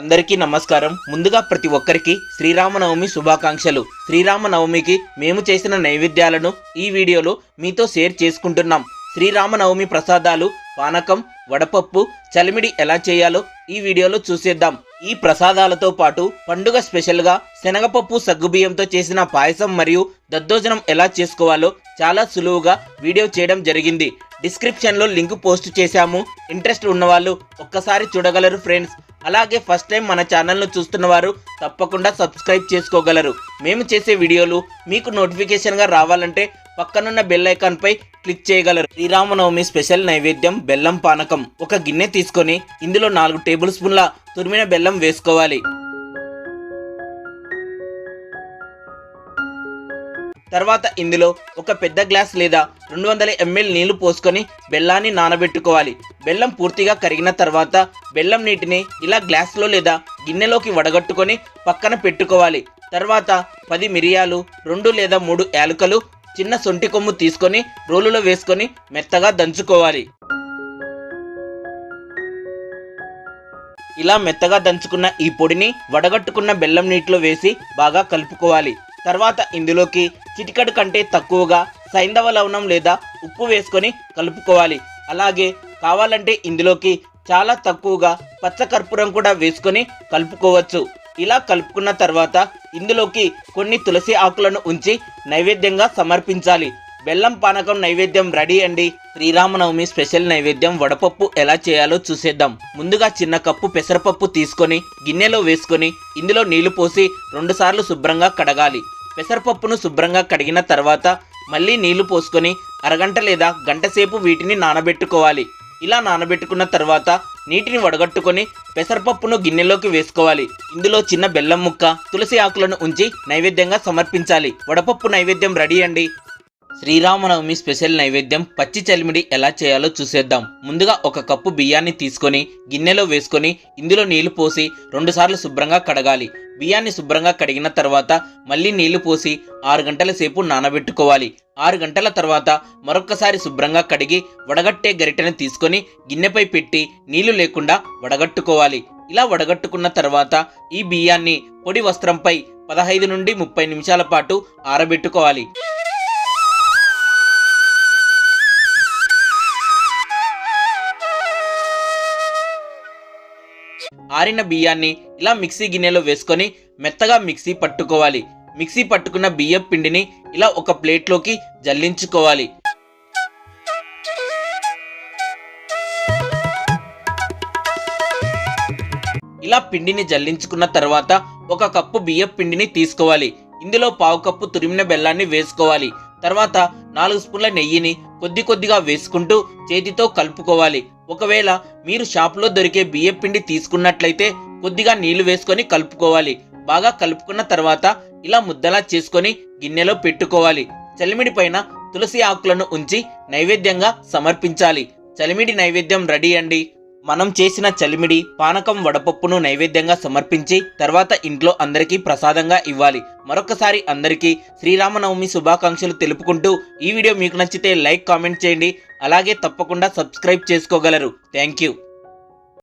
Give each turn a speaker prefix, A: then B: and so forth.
A: అందరికీ నమస్కారం. ముందుగా ప్రతి ఒక్కరికి శ్రీరామనవమి శుభాకాంక్షలు. శ్రీరామనవమికి మేము చేసిన నైవేద్యాలను ఈ వీడియోలో మీతో షేర్ చేసుకుంటున్నాం. శ్రీరామనవమి ప్రసాదాలు పానకం వడపప్పు చలిమిడి ఎలా చేయాలో ఈ వీడియోలో చూసేద్దాం. ఈ ప్రసాదాలతో పాటు పండుగ స్పెషల్గా శనగపప్పు సగ్గుబియ్యంతో చేసిన పాయసం మరియు దద్దోజనం ఎలా చేసుకోవాలో చాలా సులువుగా వీడియో చేయడం జరిగింది. డిస్క్రిప్షన్లో లింక్ పోస్ట్ చేశాము. ఇంట్రెస్ట్ ఉన్నవాళ్ళు ఒక్కసారి చూడగలరు ఫ్రెండ్స్. అలాగే ఫస్ట్ టైం మన ఛానల్ను చూస్తున్న వారు తప్పకుండా సబ్స్క్రైబ్ చేసుకోగలరు. మేము చేసే వీడియోలు మీకు నోటిఫికేషన్గా రావాలంటే పక్కనున్న బెల్ క్లిక్ చేయగలరు. శ్రీరామనవమి స్పెషల్ నైవేద్యం బెల్లం పానకం. ఒక గిన్నె తీసుకొని ఇందులో నాలుగు టేబుల్ స్పూన్ల తురిమిన బెల్లం వేసుకోవాలి. తర్వాత ఇందులో ఒక పెద్ద గ్లాస్ లేదా రెండు వందల ఎంఎల్ నీళ్ళు పోసుకొని బెల్లాన్ని నానబెట్టుకోవాలి. బెల్లం పూర్తిగా కరిగిన తర్వాత బెల్లం నీటిని ఇలా గ్లాస్లో లేదా గిన్నెలోకి వడగట్టుకొని పక్కన పెట్టుకోవాలి. తర్వాత పది మిరియాలు రెండు లేదా మూడు యాలకులు చిన్న సొంటి కొమ్ము తీసుకొని రోలులో వేసుకొని మెత్తగా దంచుకోవాలి. ఇలా మెత్తగా దంచుకున్న ఈ పొడిని వడగట్టుకున్న బెల్లం నీటిలో వేసి బాగా కలుపుకోవాలి. తర్వాత ఇందులోకి చిటికడు కంటే తక్కువగా సైంధవ లవణం లేదా ఉప్పు వేసుకొని కలుపుకోవాలి. అలాగే కావాలంటే ఇందులోకి చాలా తక్కువగా పచ్చకర్పూరం కూడా వేసుకొని కలుపుకోవచ్చు. ఇలా కలుపుకున్న తర్వాత ఇందులోకి కొన్ని తులసి ఆకులను ఉంచి నైవేద్యంగా సమర్పించాలి. బెల్లం పానకం నైవేద్యం రెడీ అండి. శ్రీరామనవమి స్పెషల్ నైవేద్యం వడపప్పు ఎలా చేయాలో చూసేద్దాం. ముందుగా చిన్న కప్పు పెసరపప్పు తీసుకొని గిన్నెలో వేసుకొని ఇందులో నీళ్ళు పోసి రెండుసార్లు శుభ్రంగా కడగాలి. పెసరపప్పును శుభ్రంగా కడిగిన తర్వాత మళ్ళీ నీళ్ళు పోసుకొని అరగంట లేదా గంట సేపు వీటిని నానబెట్టుకోవాలి. ఇలా నానబెట్టుకున్న తర్వాత నీటిని వడగట్టుకొని పెసరపప్పును గిన్నెలోకి వేసుకోవాలి. ఇందులో చిన్న బెల్లం ముక్క తులసి ఆకులను ఉంచి నైవేద్యంగా సమర్పించాలి. వడపప్పు నైవేద్యం రెడీ అండి. శ్రీరామనవమి స్పెషల్ నైవేద్యం పచ్చి చలిమిడి ఎలా చేయాలో చూసేద్దాం. ముందుగా ఒక కప్పు బియ్యాన్ని తీసుకొని గిన్నెలో వేసుకొని ఇందులో నీళ్ళు పోసి రెండుసార్లు శుభ్రంగా కడగాలి. బియ్యాన్ని శుభ్రంగా కడిగిన తర్వాత మళ్ళీ నీళ్ళు పోసి ఆరు గంటల సేపు నానబెట్టుకోవాలి. ఆరు గంటల తర్వాత మరొక్కసారి శుభ్రంగా కడిగి వడగట్టే గరిటెను తీసుకొని గిన్నెపై పెట్టి నీళ్ళు లేకుండా వడగట్టుకోవాలి. ఇలా వడగట్టుకున్న తర్వాత ఈ బియ్యాన్ని పొడి వస్త్రంపై పదహైదు నుండి ముప్పై నిమిషాల పాటు ఆరబెట్టుకోవాలి. ఆరిన బియ్యాన్ని ఇలా మిక్సీ గిన్నెలో వేసుకొని మెత్తగా మిక్సీ పట్టుకోవాలి. మిక్సీ పట్టుకున్న బియ్యం పిండిని ఇలా ఒక ప్లేట్లోకి జల్లించుకోవాలి. ఇలా పిండిని జల్లించుకున్న తర్వాత ఒక కప్పు బియ్యం పిండిని తీసుకోవాలి. ఇందులో పావు కప్పు తురిమిన బెల్లాన్ని వేసుకోవాలి. తర్వాత నాలుగు స్పూన్ల నెయ్యిని కొద్ది కొద్దిగా వేసుకుంటూ చేతితో కలుపుకోవాలి. ఒకవేళ మీరు షాప్లో దొరికే బియ్యం పిండి తీసుకున్నట్లయితే కొద్దిగా నీళ్ళు వేసుకొని కలుపుకోవాలి. బాగా కలుపుకున్న తర్వాత ఇలా ముద్దలా చేసుకొని గిన్నెలో పెట్టుకోవాలి. చలిమిడి పైన తులసి ఆకులను ఉంచి నైవేద్యంగా సమర్పించాలి. చలిమిడి నైవేద్యం రెడీ అండి. మనం చేసిన చలిమిడి పానకం వడపప్పును నైవేద్యంగా సమర్పించి తర్వాత ఇంట్లో అందరికీ ప్రసాదంగా ఇవ్వాలి. మరొకసారి అందరికీ శ్రీరామనవమి శుభాకాంక్షలు తెలుపుకుంటూ ఈ వీడియో మీకు నచ్చితే లైక్ కామెంట్ చేయండి. అలాగే తప్పకుండా సబ్స్క్రైబ్ చేసుకోగలరు. Thank you.